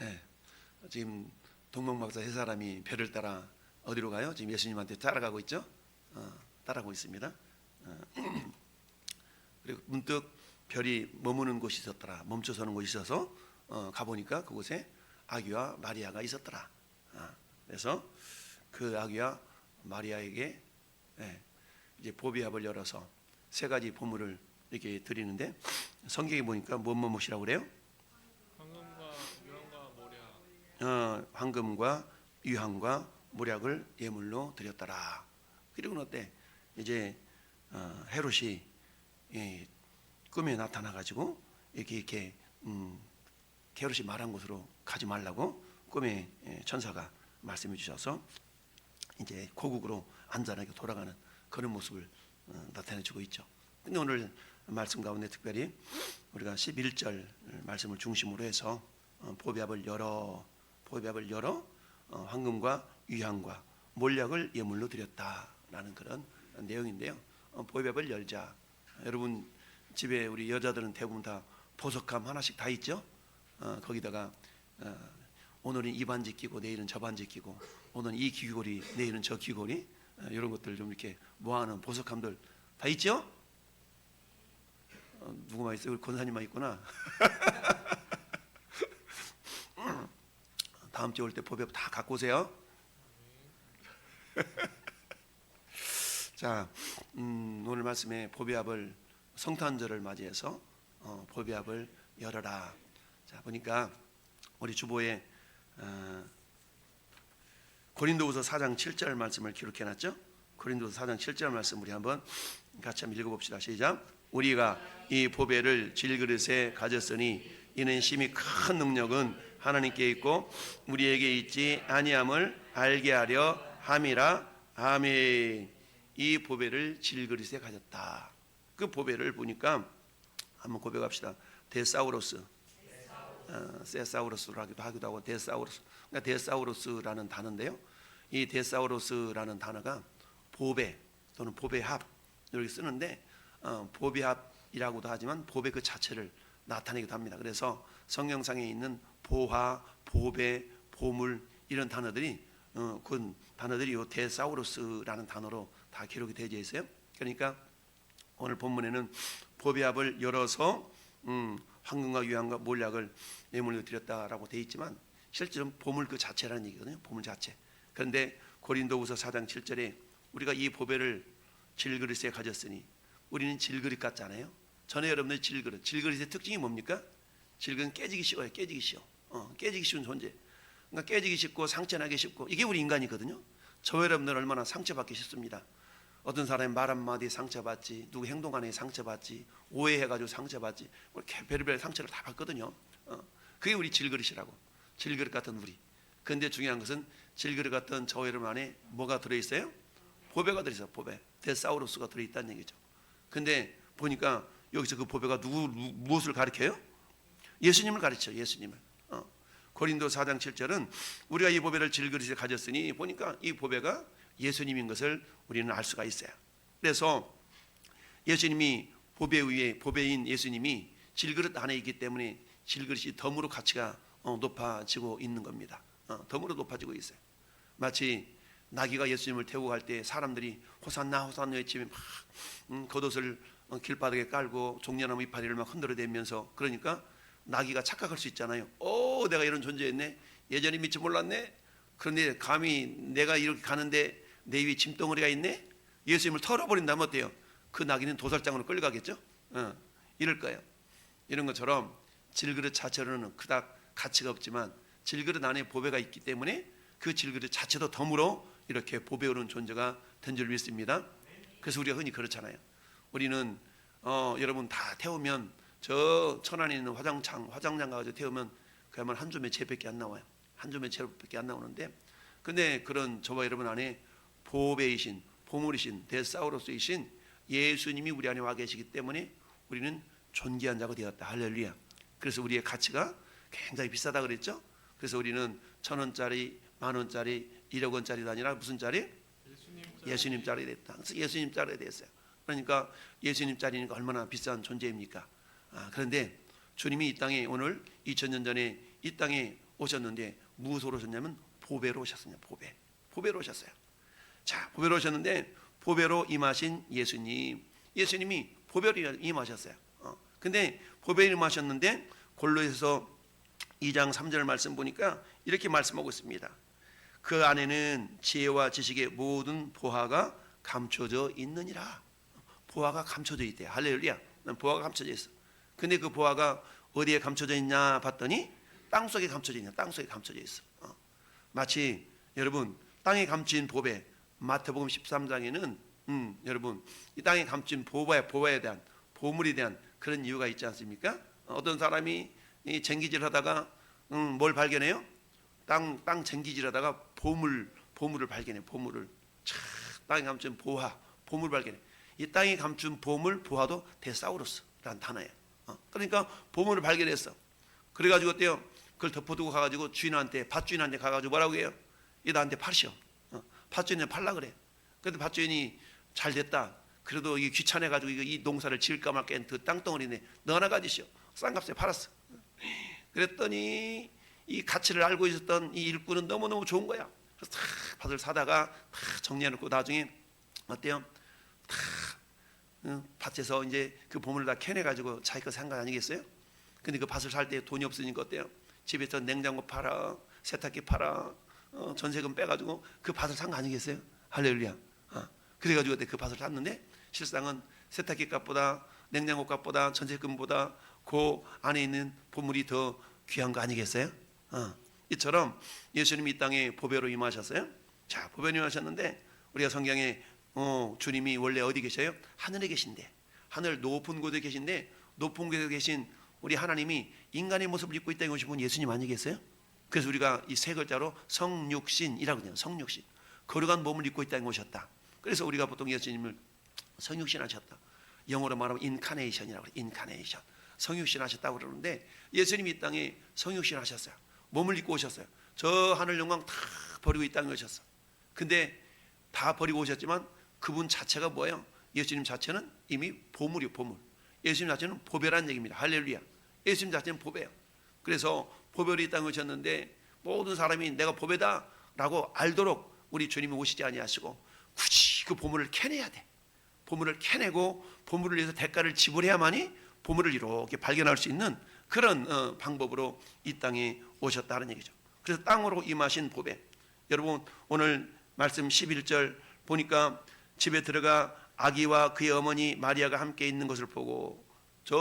네. 지금 동명박사 세 사람이 별을 따라 어디로 가요? 지금 예수님한테 따라가고 있죠. 어, 따라가고 있습니다. 어, 그리고 문득 별이 머무는 곳이 있었더라. 멈춰 서는 곳이 있어서 어, 가보니까 그곳에 아기와 마리아가 있었더라. 아, 그래서 그 아기와 마리아에게 예, 이제 보비합을 열어서 세 가지 보물을 이렇게 드리는데 성경에 보니까 뭐뭐뭐이라고 그래요? 황금과 유황과 모략 어, 황금과 유황과 모략을 예물로 드렸더라. 그리고는 어때? 이제 어, 헤롯이 예, 꿈에 나타나 가지고 이렇게 이렇게 음, 헤롯이 말한 곳으로 가지 말라고 꿈에 예, 천사가 말씀해 주셔서 이제 고국으로 안전하게 돌아가는 그런 모습을 어, 나타내 주고 있죠. 근데 오늘 말씀 가운데 특별히 우리가 11절 말씀을 중심으로 해서 어, 보배합을 열어 보배합을 열어 어, 황금과 유향과 몰약을 예물로 드렸다라는 그런 내용인데요. 어, 보배합을 열자. 여러분 집에 우리 여자들은 대부분 다 보석함 하나씩 다 있죠. 어, 거기다가 어, 오늘은 이 반지 끼고 내일은 저 반지 끼고 오늘은 이 귀걸이 내일은 저 귀걸이 어, 이런 것들 좀 이렇게 모아놓은 보석함들 다 있죠? 어, 누구만 있어요? 권사님만 있구나. 다음 주에 올 때 보배 다 갖고 오세요. 자, 음, 오늘 말씀에 보배합을 성탄절을 맞이해서 어, 보배합을 열어라. 자, 보니까 우리 주보에 어, 고린도후서 4장 7절 말씀을 기록해 놨죠? 고린도후서 4장 7절 말씀 우리 한번 같이 한번 읽어 봅시다. 시작. 우리가 이 보배를 질그릇에 가졌으니 이는 심히 큰 능력은 하나님께 있고 우리에게 있지 아니함을 알게 하려 함이라. 아멘. 이 보배를 질그릇에 가졌다. 그 보배를 보니까 한번 고백합시다. 데사우로스. 어, 세사우루스라기도 하기도 하고 데사우루스. 그러니까 데사우루스라는 단어인데요. 이 데사우루스라는 단어가 보배 또는 보배합 이렇게 쓰는데 어, 보배합이라고도 하지만 보배 그 자체를 나타내기도 합니다. 그래서 성경상에 있는 보화, 보배, 보물 이런 단어들이 어, 그 단어들이 요 데사우루스라는 단어로 다 기록이 되어 있어요. 그러니까 오늘 본문에는 보배합을 열어서 음, 황금과 유황과 몰약을 예물로 드렸다라고 돼 있지만 실제로는 보물 그 자체라는 얘기거든요. 보물 자체. 그런데 고린도후서 4장 7절에 우리가 이 보배를 질그릇에 가졌으니 우리는 질그릇 같잖아요. 전에 여러분들 질그릇, 질그릇의 특징이 뭡니까? 질그릇은 깨지기 쉬워요. 깨지기 쉬워. 어, 깨지기 쉬운 존재. 그러니까 깨지기 쉽고 상처나기 쉽고 이게 우리 인간이거든요. 저 여러분들 얼마나 상처받기 쉽습니다. 어떤 사람이 말 한마디에 상처받지, 누구 행동 하나에 상처받지, 오해해가지고 상처받지, 뭐 별의별 상처를 다 받거든요. 어, 그게 우리 질그릇이라고. 질그릇 같은 우리. 근데 중요한 것은 질그릇 같은 저 여러분 안에 뭐가 들어있어요? 보배가 들어있어요. 보배. 데사우루스가 들어있다는 얘기죠. 근데 보니까 여기서 그 보배가 누구 누- 무엇을 가리켜요? 예수님을 가르쳐. 예수님을. 어. 고린도 4장 7절은 우리가 이 보배를 질그릇에 가졌으니 보니까 이 보배가 예수님인 것을 우리는 알 수가 있어요. 그래서 예수님이 보배 위에 보배인 예수님이 질그릇 안에 있기 때문에 질그릇이 덤으로 가치가 어, 높아지고 있는 겁니다. 어, 덤으로 높아지고 있어요. 마치 나귀가 예수님을 태우고 갈 때 사람들이 호산나 호산나 외치면 막 음, 겉옷을 어, 길바닥에 깔고 종려나무 이파리를 막 흔들어대면서 그러니까 나귀가 착각할 수 있잖아요. 오, 내가 이런 존재였네. 예전에 믿지 몰랐네. 그런데 감히 내가 이렇게 가는데 내 위에 짐덩어리가 있네. 예수님을 털어버린다면 어때요? 그 나귀는 도살장으로 끌려가겠죠. 어, 이럴 거예요. 이런 것처럼 질그릇 자체로는 그닥 가치가 없지만 질그릇 안에 보배가 있기 때문에 그 질그릇 자체도 덤으로 이렇게 보배오는 존재가 된 줄 믿습니다. 그래서 우리가 흔히 그렇잖아요. 우리는 어, 여러분 다 태우면 저 천안에 있는 화장창 화장장 가서 태우면 그야말로 한 줌의 채밖에 안 나와요. 한 줌의 채밖에 안 나오는데 근데 그런 저와 여러분 안에 보배이신 보물이신 데사우로스이신 예수님이 우리 안에 와 계시기 때문에 우리는 존귀한 자가 되었다. 할렐루야. 그래서 우리의 가치가 굉장히 비싸다 그랬죠. 그래서 우리는 천 원짜리, 만 원짜리, 일억 원짜리도 아니라 무슨 짜리? 예수님 예수님 짜리 됐다. 그래서 예수님 짜리 됐어요. 그러니까 예수님 짜리니까 얼마나 비싼 존재입니까? 아, 그런데 주님이 이 땅에 오늘 2000년 전에 이 땅에 오셨는데 무엇으로 오셨냐면 보배로 오셨습니다. 보배. 보배로 오셨어요. 자, 보배로 오셨는데 보배로 임하신 예수님. 예수님이 보배로 임하셨어요. 어. 근데 보배로 임하셨는데 골로에서 2장 3절 말씀 보니까 이렇게 말씀하고 있습니다. 그 안에는 지혜와 지식의 모든 보화가 감춰져 있느니라. 보화가 감춰져 있대. 할렐루야. 난 보화가 감춰져 있어. 근데 그 보화가 어디에 감춰져 있냐 봤더니 땅 속에 감춰져 있냐. 땅 속에 감춰져 있어. 어. 마치 여러분 땅에 감춘 보배 마태복음 13장에는 음, 여러분 이 땅에 감춘 보화에 보화에 대한 보물에 대한 그런 이유가 있지 않습니까? 어떤 사람이 이 쟁기질하다가 음, 뭘 발견해요? 땅, 땅 쟁기질하다가 보물 보물을 발견해 보물을 차, 땅에 감춘 보화 보물 발견해 이 땅에 감춘 보물 보화도 데사우루스라는 단어예요. 어, 그러니까 보물을 발견했어. 그래가지고 어때요? 그걸 덮어두고 가가지고 주인한테 밭주인한테 가가지고 뭐라고 해요? 이 나한테 팔시오. 어, 밭주인한테 팔라 그래. 근데 밭주인이 잘 됐다. 그래도 이게 귀찮아가지고 이 농사를 지을까 말까 했는 그 땅덩어리네. 너 하나 가지시오. 싼 값에 팔았어. 그랬더니 이 가치를 알고 있었던 이 일꾼은 너무너무 좋은 거야. 그래서 다 밭을 사다가 다 정리해놓고 나중에 어때요? 다 어, 밭에서 이제 그 보물을 다 캐내 가지고 자기 거 산 거 아니겠어요? 근데 그 밭을 살 때 돈이 없으니까 어때요? 집에서 냉장고 팔아, 세탁기 팔아, 어, 전세금 빼가지고 그 밭을 산 거 아니겠어요? 할렐루야. 어, 그래가지고 그 밭을 샀는데 실상은 세탁기 값보다 냉장고 값보다 전세금보다 그 안에 있는 보물이 더 귀한 거 아니겠어요? 어, 이처럼 예수님이 이 땅에 보배로 임하셨어요. 자, 보배로 임하셨는데 우리가 성경에 어, 주님이 원래 어디 계셔요? 하늘에 계신데 하늘 높은 곳에 계신데 높은 곳에 계신 우리 하나님이 인간의 모습을 입고 있다는 것이 분 예수님 아니겠어요? 그래서 우리가 이 세 글자로 성육신이라고 해요. 성육신. 거룩한 몸을 입고 있다는 것이었다. 그래서 우리가 보통 예수님을 성육신 하셨다. 영어로 말하면 인카네이션이라고 그래요. 인카네이션. 성육신 하셨다고 그러는데 예수님이 이 땅에 성육신 하셨어요. 몸을 입고 오셨어요. 저 하늘 영광 다 버리고 이 땅에 오셨어. 근데 다 버리고 오셨지만 그분 자체가 뭐예요? 예수님 자체는 이미 보물이요, 보물. 예수님 자체는 보배라는 얘기입니다. 할렐루야. 예수님 자체는 보배예요. 그래서 보배로 이 땅에 오셨는데 모든 사람이 내가 보배다라고 알도록 우리 주님이 오시지 아니하시고 굳이 그 보물을 캐내야 돼. 보물을 캐내고 보물을 위해서 대가를 지불해야만이 보물을 이렇게 발견할 수 있는 그런 어, 방법으로 이 땅에 오셨다는 얘기죠. 그래서 땅으로 임하신 보배. 여러분 오늘 말씀 11절 보니까 집에 들어가 아기와 그의 어머니 마리아가 함께 있는 것을 보고 저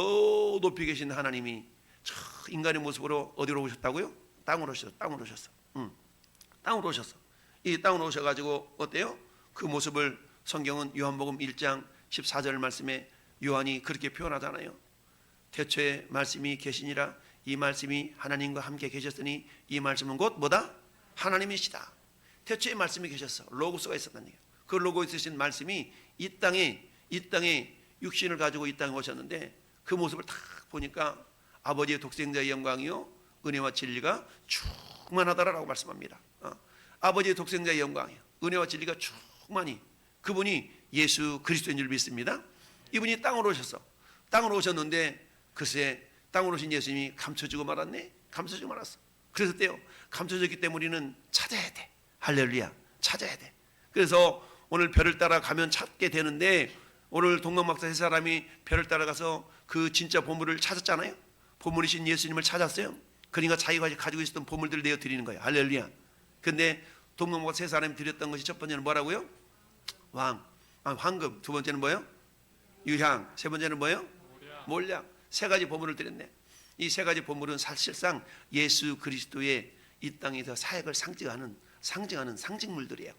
높이 계신 하나님이 저 인간의 모습으로 어디로 오셨다고요? 땅으로 오셨어. 땅으로 오셨어. 응. 땅으로 오셨어. 이 땅으로 오셔 가지고 어때요? 그 모습을 성경은 요한복음 1장 14절 말씀에 요한이 그렇게 표현하잖아요. 태초에 말씀이 계시니라 이 말씀이 하나님과 함께 계셨으니 이 말씀은 곧 뭐다? 하나님이시다. 태초에 말씀이 계셨어. 로고스가 있었다는 얘기예 요. 그 로고 있으신 말씀이 이 땅에 이 땅에 육신을 가지고 이 땅에 오셨는데 그 모습을 딱 보니까 아버지의 독생자의 영광이요 은혜와 진리가 충만하다라고 말씀합니다. 어. 아버지의 독생자의 영광이요 은혜와 진리가 충만히 그분이 예수 그리스도인 줄 믿습니다. 이분이 땅으로 오셨어. 땅으로 오셨는데 글쎄 땅으로 오신 예수님이 감춰지고 말았네. 감춰지고 말았어. 그래서 때요 감춰졌기 때문에 우리는 찾아야 돼. 할렐루야. 찾아야 돼. 그래서 오늘 별을 따라 가면 찾게 되는데 오늘 동방박사 세 사람이 별을 따라가서 그 진짜 보물을 찾았잖아요. 보물이신 예수님을 찾았어요. 그러니까 자기가 가지고 있었던 보물들을 내어 드리는 거예요. 할렐루야. 근데 동방박사 세 사람이 드렸던 것이 첫 번째는 뭐라고요? 왕, 아, 황금. 두 번째는 뭐예요? 유향. 세 번째는 뭐예요? 몰량. 세 가지 보물을 드렸네. 이 세 가지 보물은 사실상 예수 그리스도의 이 땅에서 사역을 상징하는 상징하는 상징물들이에요.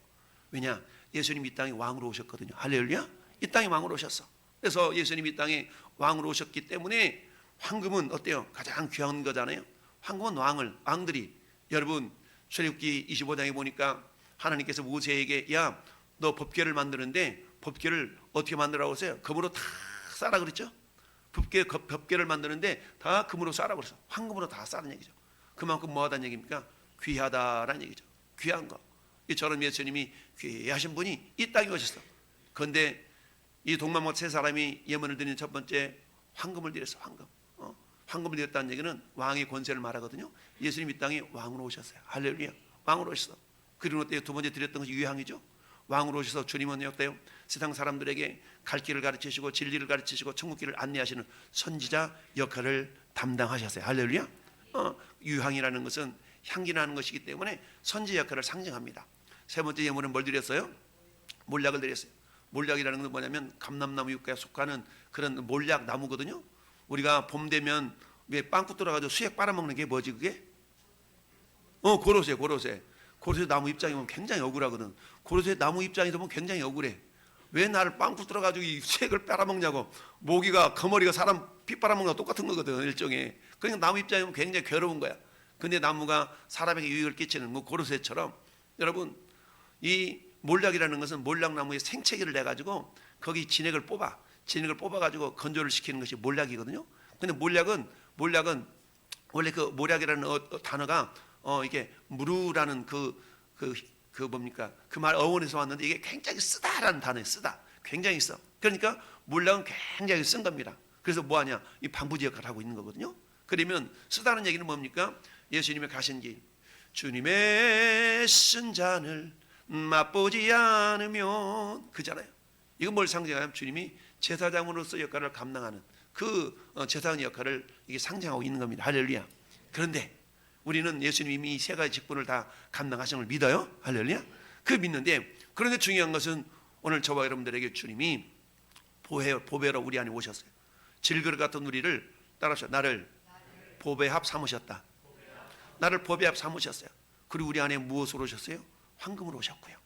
왜냐? 예수님 이 땅에 왕으로 오셨거든요. 할렐루야. 이 땅에 왕으로 오셨어. 그래서 예수님 이 땅에 왕으로 오셨기 때문에 황금은 어때요? 가장 귀한 거잖아요. 황금은 왕을 왕들이 여러분 출애굽기 25장에 보니까 하나님께서 모세에게 야 너 법궤를 만드는데 법궤를 어떻게 만들라고 하세요? 금으로 다 싸라 그랬죠? 법궤 법궤를 만드는데 다 금으로 싸라 그랬어. 황금으로 다 싸는 얘기죠. 그만큼 뭐하다는 얘기입니까? 귀하다라는 얘기죠. 귀한 거. 이처럼 예수님이 귀하신 분이 이 땅에 오셨어. 그런데 이 동방목 세 사람이 예문을 드리는 첫 번째 황금을 드렸어. 황금. 어? 황금을 드렸다는 얘기는 왕의 권세를 말하거든요. 예수님 이 땅에 왕으로 오셨어요. 할렐루야. 왕으로 오셔서 그리고 때두 번째 드렸던 것이 유향이죠. 왕으로 오셔서 주님은 어때요? 세상 사람들에게 갈 길을 가르치시고 진리를 가르치시고 천국 길을 안내하시는 선지자 역할을 담당하셨어요. 할렐루야. 어, 유향이라는 것은 향기 나는 것이기 때문에 선지 역할을 상징합니다. 세 번째 예물은 뭘 드렸어요? 몰약을 드렸어요. 몰약이라는 건 뭐냐면 감람나무 육과에 속하는 그런 몰약 나무거든요. 우리가 봄 되면 왜 빵꾸 뚫어가지고 수액 빨아먹는 게 뭐지 그게? 어 고로쇠 고로쇠 고로쇠 나무 입장에 보면 굉장히 억울하거든. 고로쇠 나무 입장에서 보면 굉장히 억울해. 왜 나를 빵꾸 뚫어가지고 이 수액을 빨아먹냐고. 모기가 거머리가 사람 피 빨아먹는 거 똑같은 거거든 일종의. 그러니까 나무 입장에 보면 굉장히 괴로운 거야. 근데 나무가 사람에게 유익을 끼치는 뭐 고로쇠처럼 여러분 이 몰락이라는 것은 몰락나무의 생채기를 내 가지고 거기 진액을 뽑아 진액을 뽑아 가지고 건조를 시키는 것이 몰락이거든요. 근데 몰락은 몰락은 원래 그 몰락이라는 어, 어, 단어가 어 이게 무르라는 그그 그 뭡니까 그 말 어원에서 왔는데 이게 굉장히 쓰다라는 단어에 쓰다 굉장히 써. 그러니까 몰락은 굉장히 쓴 겁니다. 그래서 뭐 하냐 이 방부제 역할을 하고 있는 거거든요. 그러면 쓰다는 얘기는 뭡니까 예수님의 가신 길 주님의 쓴 잔을 맛보지 않으면 그잖아요. 이건 뭘 상징하냐면 주님이 제사장으로서 역할을 감당하는 그 어, 제사장 역할을 이게 상징하고 있는 겁니다. 할렐루야. 그런데 우리는 예수님이 이 세 가지 직분을 다 감당하신 걸 믿어요. 할렐루야. 그 믿는데 그런데 중요한 것은 오늘 저와 여러분들에게 주님이 보배, 보배로 우리 안에 오셨어요. 질그릇 같은 우리를 따라서 나를 보배합 삼으셨다. 나를 보배합 삼으셨어요. 그리고 우리 안에 무엇으로 오셨어요? 황금으로 오셨고요.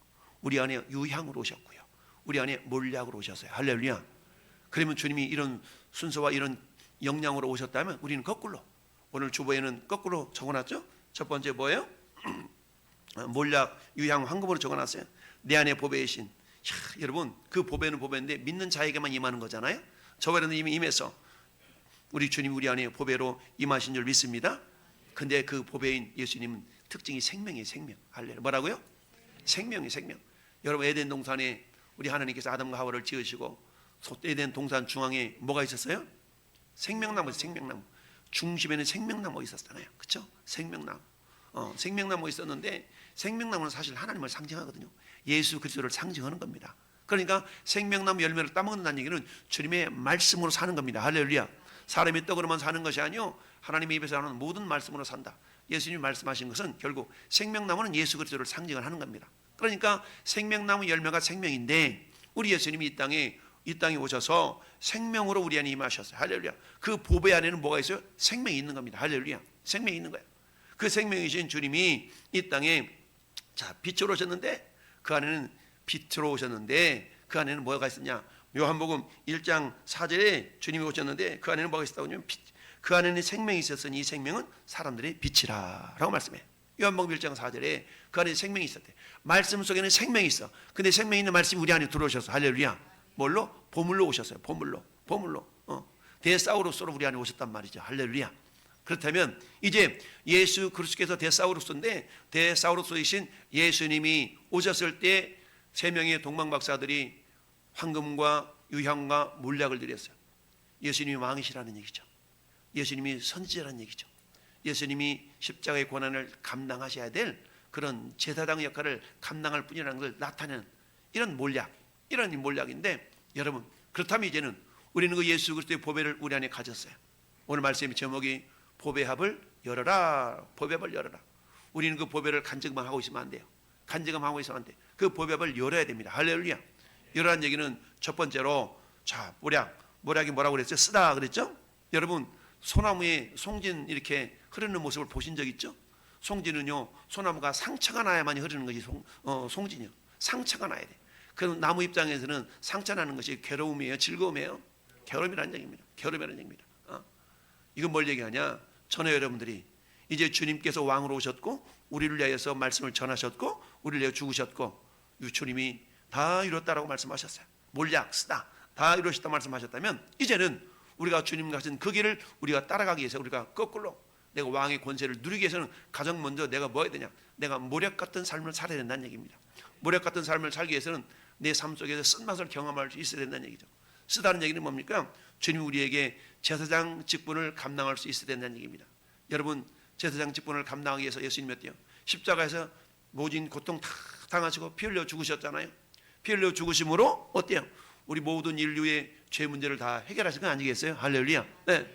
우리 안에 유향으로 오셨고요. 우리 안에 몰약으로 오셨어요. 할렐루야. 그러면 주님이 이런 순서와 이런 역량으로 오셨다면 우리는 거꾸로 오늘 주보에는 거꾸로 적어놨죠. 첫 번째 뭐예요? 몰약, 유향, 황금으로 적어놨어요. 내 안에 보배이신. 야, 여러분 그 보배는 보배인데 믿는 자에게만 임하는 거잖아요. 저와는 이미 임해서 우리 주님 우리 안에 보배로 임하신 줄 믿습니다. 근데 그 보배인 예수님은 특징이 생명이 생명. 할렐루야. 뭐라고요? 생명이 생명. 여러분 에덴 동산에 우리 하나님께서 아담과 하와를 지으시고 소- 에덴 동산 중앙에 뭐가 있었어요? 생명나무, 생명나무. 중심에는 생명나무 있었잖아요. 그렇죠? 생명나무. 어, 생명나무 있었는데 생명나무는 사실 하나님을 상징하거든요. 예수 그리스도를 상징하는 겁니다. 그러니까 생명나무 열매를 따먹는다는 얘기는 주님의 말씀으로 사는 겁니다. 할렐루야. 사람이 떡으로만 사는 것이 아니요 하나님의 입에서 나오는 모든 말씀으로 산다. 예수님이 말씀하신 것은 결국 생명나무는 예수 그리스도를 상징을 하는 겁니다. 그러니까 생명나무 열매가 생명인데 우리 예수님이 이 땅에 이 땅에 오셔서 생명으로 우리 안에 임하셨어요. 할렐루야. 그 보배 안에는 뭐가 있어요? 생명이 있는 겁니다. 할렐루야. 생명이 있는 거예요. 그 생명이신 주님이 이 땅에 자 빛으로 오셨는데 그 안에는 빛으로 오셨는데 그 안에는 뭐가 있었냐? 요한복음 1장 4절에 주님이 오셨는데 그 안에는 뭐가 있었다고 하면 빛. 그 안에는 생명이 있었으니 이 생명은 사람들의 빛이라 라고 말씀해. 요한복음 1장 4절에 그 안에 생명이 있었대. 말씀 속에는 생명이 있어. 근데 생명 있는 말씀이 우리 안에 들어오셔서 할렐루야. 뭘로? 보물로 오셨어요. 보물로. 보물로. 어. 데사우로스로 우리 안에 오셨단 말이죠. 할렐루야. 그렇다면 이제 예수 그리스도께서 데사우로스인데 데사우로스이신 예수님이 오셨을 때 세 명의 동방 박사들이 황금과 유향과 몰약을 드렸어요. 예수님이 왕이시라는 얘기죠. 예수님이 선지자라는 얘기죠. 예수님이 십자가의 고난을 감당하셔야 될 그런 제사장 역할을 감당할 뿐이라는 걸 나타내는 이런 몰약, 이런 몰약인데 여러분 그렇다면 이제는 우리는 그 예수 그리스도의 보배를 우리 안에 가졌어요. 오늘 말씀의 제목이 보배합을 열어라, 보배합을 열어라. 우리는 그 보배를 간증만 하고 있으면 안 돼요. 간증하고 있으면 안 돼. 그 보배합을 열어야 됩니다. 할렐루야. 열어라는 얘기는 첫 번째로 자 모략, 모략이 뭐라고 그랬어요? 쓰다 그랬죠? 여러분 소나무에 송진 이렇게 흐르는 모습을 보신 적 있죠? 송진은요 소나무가 상처가 나야만이 흐르는 것이 송, 어, 송진이요. 상처가 나야 돼. 그럼 나무 입장에서는 상처 나는 것이 괴로움이에요, 즐거움이에요. 괴로움이라는 얘기입니다. 괴로움이라는 얘기입니다. 어? 이건 뭘 얘기하냐? 전에 여러분들이 이제 주님께서 왕으로 오셨고 우리를 위하여서 말씀을 전하셨고 우리를 위하여 죽으셨고 주님이 다 이뤘다라고 말씀하셨어요. 몰약 쓰다 다 이루셨다 말씀하셨다면 이제는 우리가 주님 가신 그 길을 우리가 따라가기 위해서 우리가 거꾸로 내가 왕의 권세를 누리기 위해서는 가장 먼저 내가 뭐 해야 되냐? 내가 모략 같은 삶을 살아야 된다는 얘기입니다. 모략 같은 삶을 살기 위해서는 내 삶 속에서 쓴맛을 경험할 수 있어야 된다는 얘기죠. 쓰다는 얘기는 뭡니까? 주님 우리에게 제사장 직분을 감당할 수 있어야 된다는 얘기입니다. 여러분 제사장 직분을 감당하기 위해서 예수님 어때요? 십자가에서 모진 고통 다 당하시고 피 흘려 죽으셨잖아요. 피 흘려 죽으심으로 어때요? 우리 모든 인류의 죄 문제를 다 해결하신 건 아니겠어요? 할렐루야. 네.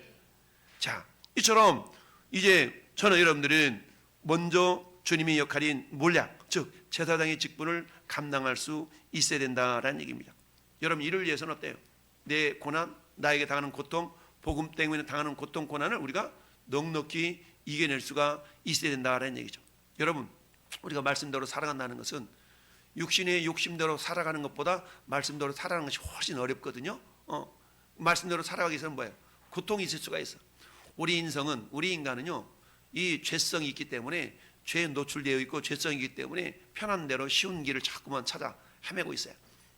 자, 이처럼 이제 저는 여러분들은 먼저 주님의 역할인 몰약, 즉 제사장의 직분을 감당할 수 있어야 된다라는 얘기입니다. 여러분 이를 위해서는 어때요? 내 고난, 나에게 당하는 고통, 복음 때문에 당하는 고통, 고난을 우리가 넉넉히 이겨낼 수가 있어야 된다라는 얘기죠. 여러분 우리가 말씀대로 살아간다는 것은 육신의 욕심대로 살아가는 것보다 말씀대로 살아가는 것이 훨씬 어렵거든요. 어, 말씀대로 살아가기 위해서는 뭐예요? 고통이 있을 수가 있어. 우리 인성은 우리 인간은요 이 죄성이 있기 때문에 죄에 노출되어 있고 죄성이기 때문에 편한 대로 쉬운 길을 자꾸만 찾아 헤매고 있어요.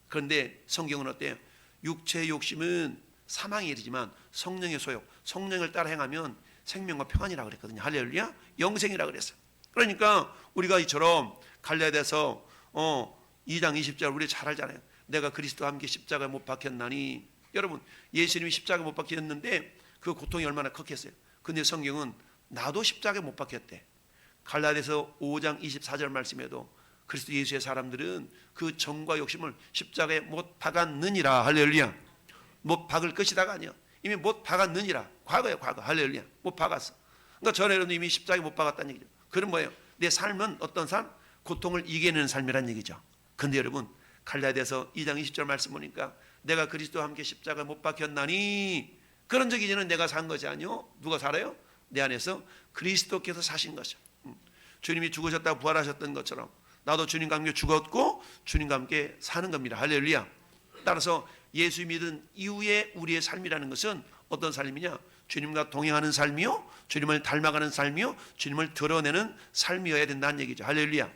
그런데 성경은 어때요? 육체의 욕심은 사망에 이르지만 성령의 소욕, 성령을 따라 행하면 생명과 평안이라 그랬거든요. 할렐루야, 영생이라 그랬어요. 그러니까 우리가 이처럼 갈라디아서 어 2장 20절 우리 잘 알잖아요. 내가 그리스도와 함께 십자가에 못 박혔나니 여러분 예수님이 십자가에 못 박혔는데 그 고통이 얼마나 컸겠어요. 근데 성경은 나도 십자가에 못 박혔대. 갈라디아서 5장 24절 말씀에도 그리스도 예수의 사람들은 그 정과 욕심을 십자가에 못 박았느니라 할렐루야. 못 박을 것이다가 아니야. 이미 못 박았느니라. 과거야 과거 할렐루야. 못 박았어. 그러니까 전에 여러분 이미 십자가에 못 박았다는 얘기죠. 그럼 뭐예요? 내 삶은 어떤 삶? 고통을 이겨내는 삶이란 얘기죠. 근데 여러분 갈라디아서 2장 20절 말씀 보니까 내가 그리스도와 함께 십자가에 못 박혔나니 그런 적이 이제는 내가 산 것이 아니요. 누가 살아요? 내 안에서 그리스도께서 사신 것이요. 음. 주님이 죽으셨다고 부활하셨던 것처럼 나도 주님과 함께 죽었고 주님과 함께 사는 겁니다. 할렐루야. 따라서 예수 믿은 이후에 우리의 삶이라는 것은 어떤 삶이냐? 주님과 동행하는 삶이요, 주님을 닮아가는 삶이요, 주님을 드러내는 삶이어야 된다는 얘기죠. 할렐루야.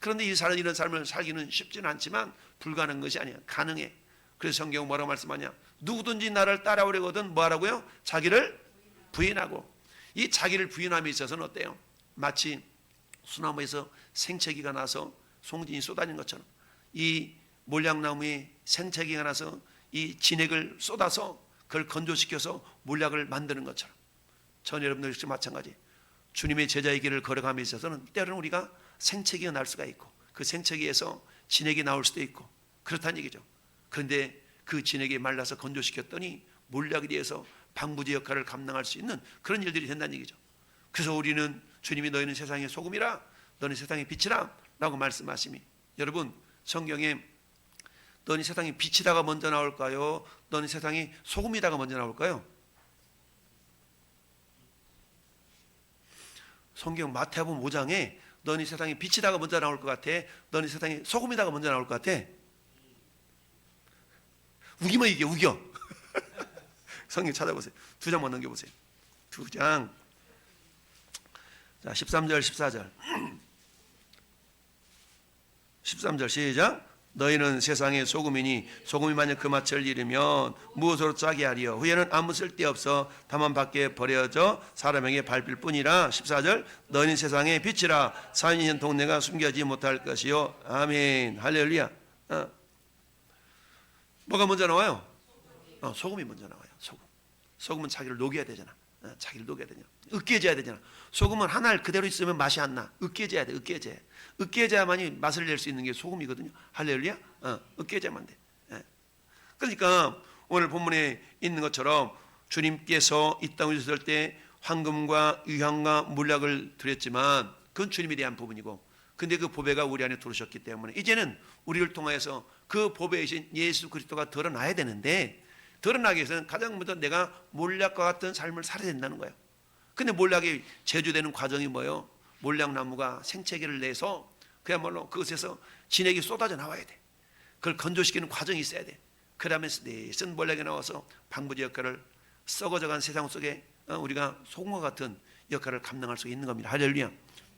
그런데 이 사람 이런 삶을 살기는 쉽지는 않지만 불가능한 것이 아니야. 가능해. 그래서 성경 뭐라고 말씀하냐? 누구든지 나를 따라오려거든 뭐하라고요? 자기를 부인하고 이 자기를 부인함에 있어서는 어때요? 마치 수나무에서 생채기가 나서 송진이 쏟아진 것처럼 이 몰약나무에 생채기가 나서 이 진액을 쏟아서 그걸 건조시켜서 몰약을 만드는 것처럼 전 여러분들 역시 마찬가지 주님의 제자의 길을 걸어감에 있어서는 때로는 우리가 생채기가 날 수가 있고 그 생채기에서 진액이 나올 수도 있고 그렇다는 얘기죠 그런데 그 진액이 말라서 건조시켰더니 몰약에 대해서 방부제 역할을 감당할 수 있는 그런 일들이 된다는 얘기죠 그래서 우리는 주님이 너희는 세상의 소금이라 너는 세상의 빛이라 라고 말씀하심이 여러분 성경에 너는 세상의 빛이다가 먼저 나올까요? 너는 세상의 소금이다가 먼저 나올까요? 성경 마태복음 5장에 너는 세상의 빛이다가 먼저 나올 것 같아. 너는 세상의 소금이다가 먼저 나올 것 같아. 우기면 이게 우겨. 성경 찾아보세요. 두 장만 넘겨보세요. 두 장. 자, 13절, 14절. 13절 시작. 너희는 세상의 소금이니 소금이 만약 그 맛을 잃으면 무엇으로 짜게 하리요 후에는 아무 쓸데없어 다만 밖에 버려져 사람에게 밟힐 뿐이라 14절 너희는 세상의 빛이라 산이는 동네가 숨겨지 못할 것이요 아멘 할렐루야 어. 뭐가 먼저 나와요? 어, 소금이 먼저 나와요 소금 소금은 자기를 녹여야 되잖아 어, 자기를 녹여야 되잖아 으깨져야 되잖아 소금은 하나를 그대로 있으면 맛이 안 나. 으깨져야 돼. 으깨져. 으깨져야만이 맛을 낼 수 있는 게 소금이거든요. 할렐루야. 어, 으깨져야만 돼. 예. 그러니까 오늘 본문에 있는 것처럼 주님께서 이 땅에 오셨을 때 황금과 유향과 물약을 드렸지만 그건 주님에 대한 부분이고 근데 그 보배가 우리 안에 들어오셨기 때문에 이제는 우리를 통하여서 그 보배이신 예수 그리스도가 드러나야 되는데 드러나기 위해서는 가장 먼저 내가 몰약과 같은 삶을 살아야 된다는 거예요. 근데 몰락이 제조되는 과정이 뭐예요? 몰락나무가 생채기를 내서 그야말로 그것에서 진액이 쏟아져 나와야 돼. 그걸 건조시키는 과정이 있어야 돼. 그 다음에 내쓴 몰락이 나와서 방부제 역할을 썩어져간 세상 속에 어, 우리가 송과 같은 역할을 감당할 수 있는 겁니다. 할렐루야.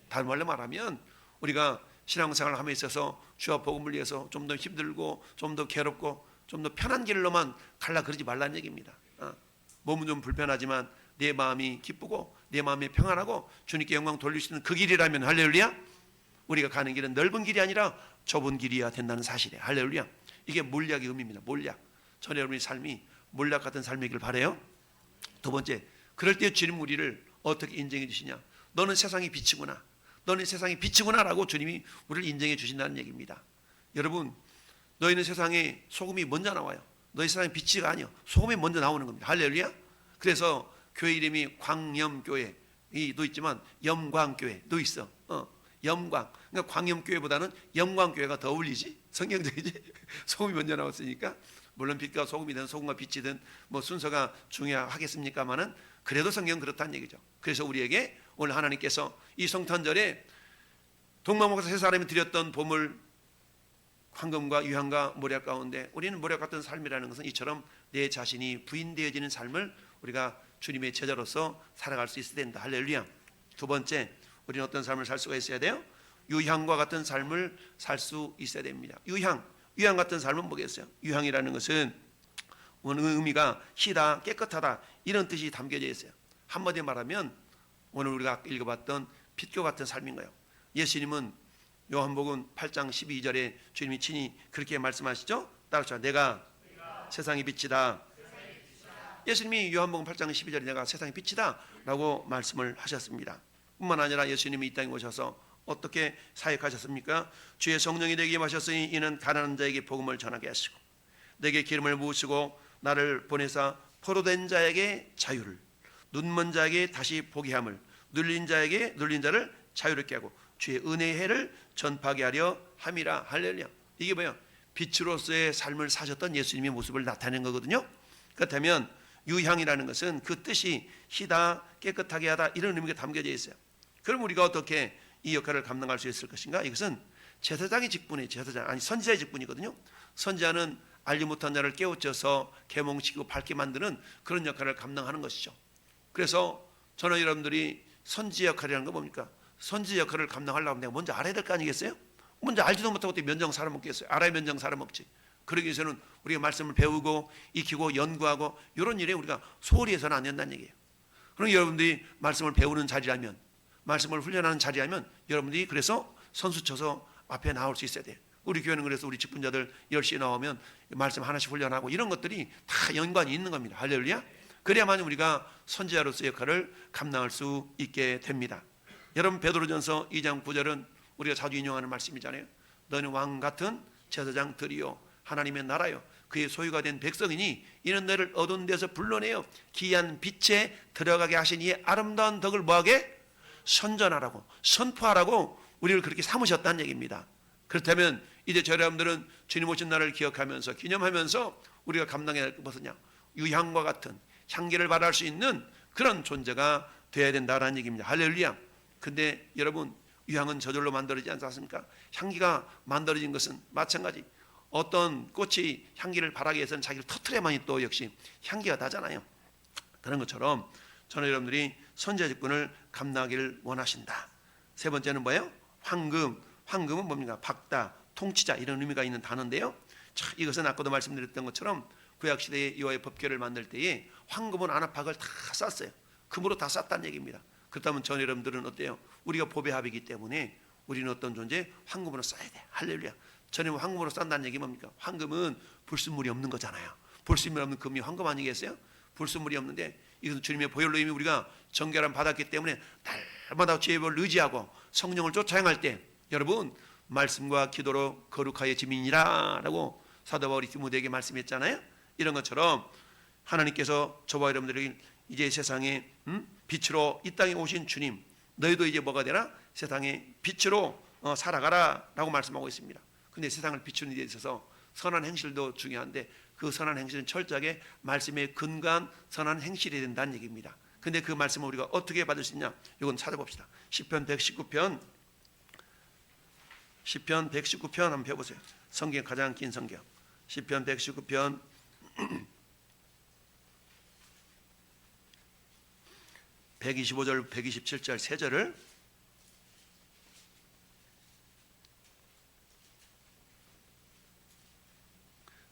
다른 말로 말하면 우리가 신앙생활을 함에 있어서 주와 복음을 위해서 좀 더 힘들고 좀 더 괴롭고 좀 더 편한 길로만 갈라 그러지 말라는 얘기입니다. 어, 몸은 좀 불편하지만 내 마음이 기쁘고 내 마음이 평안하고 주님께 영광 돌릴 수 있는 그 길이라면 할렐루야. 우리가 가는 길은 넓은 길이 아니라 좁은 길이어야 된다는 사실에 할렐루야. 이게 몰약의 의미입니다. 몰약. 전 여러분의 삶이 몰약 같은 삶이길 바래요. 두 번째, 그럴 때 주님 우리를 어떻게 인정해 주시냐? 너는 세상의 빛이구나. 너는 세상의 빛이구나라고 주님이 우리를 인정해 주신다는 얘기입니다. 여러분, 너희는 세상에 소금이 먼저 나와요. 너희 세상의 빛이 아니요. 소금이 먼저 나오는 겁니다. 할렐루야. 그래서 교회 이름이 광염교회 이도 있지만 염광교회도 있어. 어, 염광. 그러니까 광염교회보다는 염광교회가 더 어울리지. 성경적이지. 소금이 먼저 나왔으니까 물론 빛과 소금이든 소금과 빛이든 뭐 순서가 중요하겠습니까마는 그래도 성경 은 그렇다는 얘기죠. 그래서 우리에게 오늘 하나님께서 이 성탄절에 동방목사 세 사람이 드렸던 보물 황금과 유향과 모략 가운데 우리는 모략 같은 삶이라는 것은 이처럼 내 자신이 부인되어지는 삶을 우리가 주님의 제자로서 살아갈 수 있어야 된다. 할렐루야. 두 번째, 우리는 어떤 삶을 살 수가 있어야 돼요? 유향과 같은 삶을 살 수 있어야 됩니다. 유향, 유향 같은 삶은 뭐겠어요? 유향이라는 것은 오늘 의미가 희다, 깨끗하다 이런 뜻이 담겨져 있어요. 한마디 말하면 오늘 우리가 읽어봤던 빛교 같은 삶인 거예요. 예수님은 요한복음 8장 12절에 주님이 친히 그렇게 말씀하시죠. 따라서 내가 세상의 빛이다. 예수님이 요한복음 8장 12절에 내가 세상의 빛이다라고 말씀을 하셨습니다. 뿐만 아니라 예수님이 이 땅에 오셔서 어떻게 사역하셨습니까? 주의 성령이 내게 마셨으니 이는 가난한 자에게 복음을 전하게 하시고 내게 기름을 부으시고 나를 보내사 포로된 자에게 자유를 눈먼 자에게 다시 보게 함을 눌린 자에게 눌린 자를 자유롭게 하고 주의 은혜의 해를 전파하게 하려 함이라. 할렐루야. 이게 뭐야? 빛으로서의 삶을 사셨던 예수님의 모습을 나타낸 거거든요. 그렇다면 유향이라는 것은 그 뜻이 희다 깨끗하게 하다 이런 의미가 담겨져 있어요 그럼 우리가 어떻게 이 역할을 감당할 수 있을 것인가 이것은 제사장의 직분이 제사장 아니 선지자의 직분이거든요 선지자는 알지 못한 자를 깨우쳐서 계몽시키고 밝게 만드는 그런 역할을 감당하는 것이죠 그래서 저는 여러분들이 선지 역할이라는 건 뭡니까? 선지 역할을 감당하려면 내가 먼저 알아야 될 거 아니겠어요? 먼저 알지도 못하고 어떻게 면정 살아 먹겠어요? 알아야 면정 살아 먹지. 그러기 위해서는 우리가 말씀을 배우고 익히고 연구하고 이런 일에 우리가 소홀히 해서는 안 된다는 얘기예요. 그럼 여러분들이 말씀을 배우는 자리라면 말씀을 훈련하는 자리라면 여러분들이 그래서 선수 쳐서 앞에 나올 수 있어야 돼요. 우리 교회는 그래서 우리 직분자들 10시에 나오면 말씀 하나씩 훈련하고 이런 것들이 다 연관이 있는 겁니다. 할렐루야. 그래야만 우리가 선지자로서의 역할을 감당할 수 있게 됩니다. 여러분 베드로전서 2장 9절은 우리가 자주 인용하는 말씀이잖아요. 너는 왕 같은 제사장 들이요 하나님의 나라요 그의 소유가 된 백성이니 이는 너를 어두운 데서 불러내어 귀한 빛에 들어가게 하신 이의 아름다운 덕을 뭐하게 선전하라고 선포하라고 우리를 그렇게 삼으셨다는 얘기입니다. 그렇다면 이제 저 여러분들은 주님 오신 날을 기억하면서 기념하면서 우리가 감당해야 할 것은요 유향과 같은 향기를 발할 수 있는 그런 존재가 되어야 된다라는 얘기입니다. 할렐루야. 근데 여러분 유향은 저절로 만들어지지 않습니까? 향기가 만들어진 것은 마찬가지. 어떤 꽃이 향기를 발하기 위해서는 자기를 터트려야만이 또 역시 향기가 나잖아요. 그런 것처럼 저는 여러분들이 선제 직분을 감당하기를 원하신다. 세 번째는 뭐예요? 황금. 황금은 뭡니까? 박다, 통치자 이런 의미가 있는 단어인데요. 자, 이것은 아까도 말씀드렸던 것처럼 구약 시대의 이와의 법궤를 만들 때에 황금은 안압박을 다 쌌어요. 금으로 다 쌌다는 얘기입니다. 그렇다면 전 여러분들은 어때요? 우리가 법의 합이기 때문에 우리는 어떤 존재? 황금으로 써야 돼. 할렐루야. 전에 황금으로 싼다는 얘기 뭡니까? 황금은 불순물이 없는 거잖아요. 불순물이 없는 금이 황금 아니겠어요? 불순물이 없는데 이것은 주님의 보혈로 이미 우리가 정결함 받았기 때문에 날마다 법을 의지하고 성령을 쫓아 행할 때 여러분 말씀과 기도로 거룩하여 지민이라라고 사도 바울이 디모데에게 말씀했잖아요. 이런 것처럼 하나님께서 저와 여러분들이 이제 세상에 음? 빛으로 이 땅에 오신 주님 너희도 이제 뭐가 되나 세상에 빛으로 어, 살아가라라고 말씀하고 있습니다. 근데 세상을 비추는 데 있어서 선한 행실도 중요한데 그 선한 행실은 철저하게 말씀에 근거한 선한 행실이 된다는 얘기입니다. 근데 그 말씀을 우리가 어떻게 받을 수 있냐? 이건 찾아봅시다. 시편 119편 시편 119편 한번 펴 보세요. 성경 가장 긴 성경. 시편 119편 125절, 127절 세 절을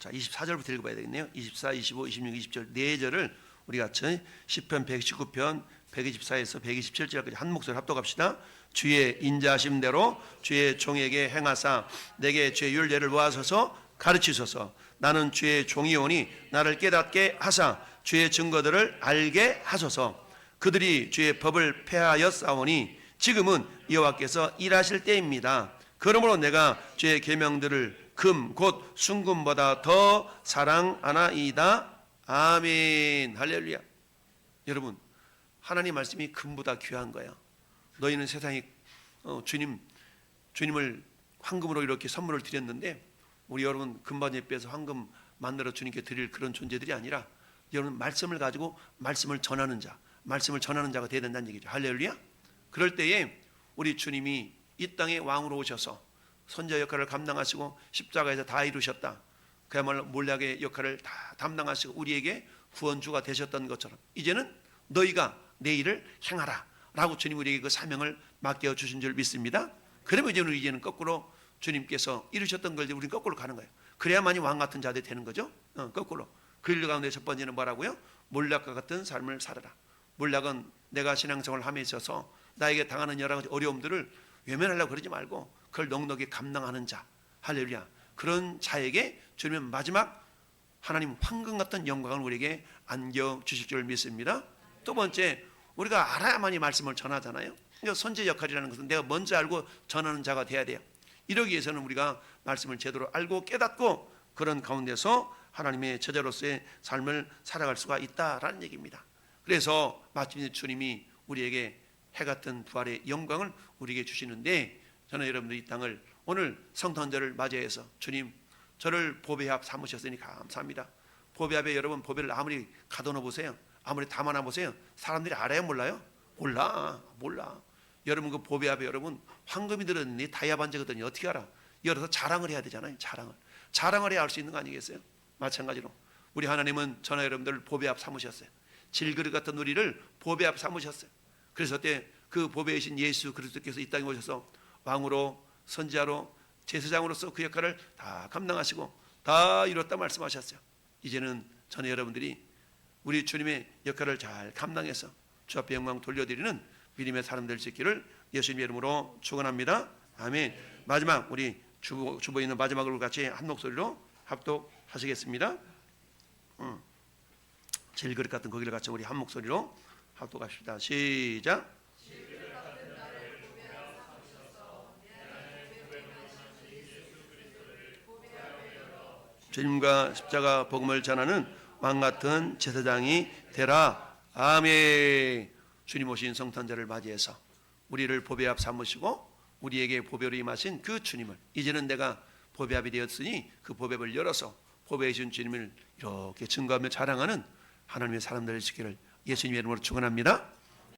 자, 24절부터 읽어봐야 되겠네요. 24, 25, 26, 20절 네 절을 우리 같이 시편 119편 124에서 127절까지 한 목소리 합독합시다. 주의 인자하심대로 주의 종에게 행하사 내게 주의 율례를 모아서서 가르치소서. 나는 주의 종이오니 나를 깨닫게 하사 주의 증거들을 알게 하소서. 그들이 주의 법을 폐하여 싸우니 지금은 여호와께서 일하실 때입니다. 그러므로 내가 주의 계명들을 금 곧 순금보다 더 사랑하나이다. 아멘. 할렐루야. 여러분, 하나님 말씀이 금보다 귀한 거예요. 너희는 세상에 어, 주님 주님을 황금으로 이렇게 선물을 드렸는데 우리 여러분 금반에 빼서 황금 만들어 주님께 드릴 그런 존재들이 아니라 여러분 말씀을 가지고 말씀을 전하는 자, 말씀을 전하는 자가 되야 된다는 얘기죠. 할렐루야. 그럴 때에 우리 주님이 이 땅에 왕으로 오셔서 선자 역할을 감당하시고 십자가에서 다 이루셨다. 그야말로 몰락의 역할을 다 담당하시고 우리에게 구원주가 되셨던 것처럼 이제는 너희가 내 일을 행하라 라고 주님 우리에게 그 사명을 맡겨 주신 줄 믿습니다. 그러면 이제는 이제는 거꾸로 주님께서 이루셨던 걸 우리는 거꾸로 가는 거예요. 그래야만이 왕 같은 자들이 되는 거죠. 어, 거꾸로. 그 일 가운데 첫 번째는 뭐라고요? 몰락과 같은 삶을 살아라. 몰락은 내가 신앙생활을 함에 있어서 나에게 당하는 여러 가지 어려움들을 외면하려고 그러지 말고 그걸 넉넉히 감당하는 자. 할렐루야. 그런 자에게 주님은 마지막 하나님 황금 같은 영광을 우리에게 안겨 주실 줄 믿습니다. 두 번째, 우리가 알아야만이 말씀을 전하잖아요. 그러니까 선제 역할이라는 것은 내가 먼저 알고 전하는 자가 돼야 돼요. 이러기 위해서는 우리가 말씀을 제대로 알고 깨닫고 그런 가운데서 하나님의 제자로서의 삶을 살아갈 수가 있다라는 얘기입니다. 그래서 마침 주님이 우리에게 해 같은 부활의 영광을 우리에게 주시는데 저는 여러분들 이 땅을 오늘 성탄절을 맞이해서 주님 저를 보배합 삼으셨으니 감사합니다. 보배합에 여러분 보배를 아무리 가둬놓아 보세요. 아무리 담아놔 보세요. 사람들이 알아요 몰라요? 몰라 몰라. 여러분 그 보배합에 여러분 황금이 들었니 다이아 반지가 들었니 어떻게 알아? 열어서 자랑을 해야 되잖아요. 자랑을 자랑을 해야 알 수 있는 거 아니겠어요? 마찬가지로 우리 하나님은 저나 여러분들 보배합 삼으셨어요. 질그릇 같은 우리를 보배합 삼으셨어요. 그래서 그때 그 보배이신 예수 그리스도께서 이 땅에 오셔서 왕으로 선지자로 제사장으로서 그 역할을 다 감당하시고 다 이뤘다 말씀하셨어요. 이제는 저는 여러분들이 우리 주님의 역할을 잘 감당해서 주 앞에 영광 돌려드리는 믿음의 사람 될 수 있기를 예수님의 이름으로 축원합니다. 아멘. 마지막 우리 주보, 주보에 있는 마지막으로 같이 한 목소리로 합독하시겠습니다. 음. 질그릇 같은 거기를 같이 우리 한 목소리로 합독합시다. 시작. 주님과 십자가 복음을 전하는 왕 같은 제사장이 되라. 아멘. 주님 오신 성탄절을 맞이해서 우리를 보배합 삼으시고 우리에게 보배로 임하신 그 주님을 이제는 내가 보배합이 되었으니 그 보배를 열어서 보배해 준 주님을 이렇게 증거하며 자랑하는 하나님의 사람들을 지키를 예수님의 이름으로 축원합니다.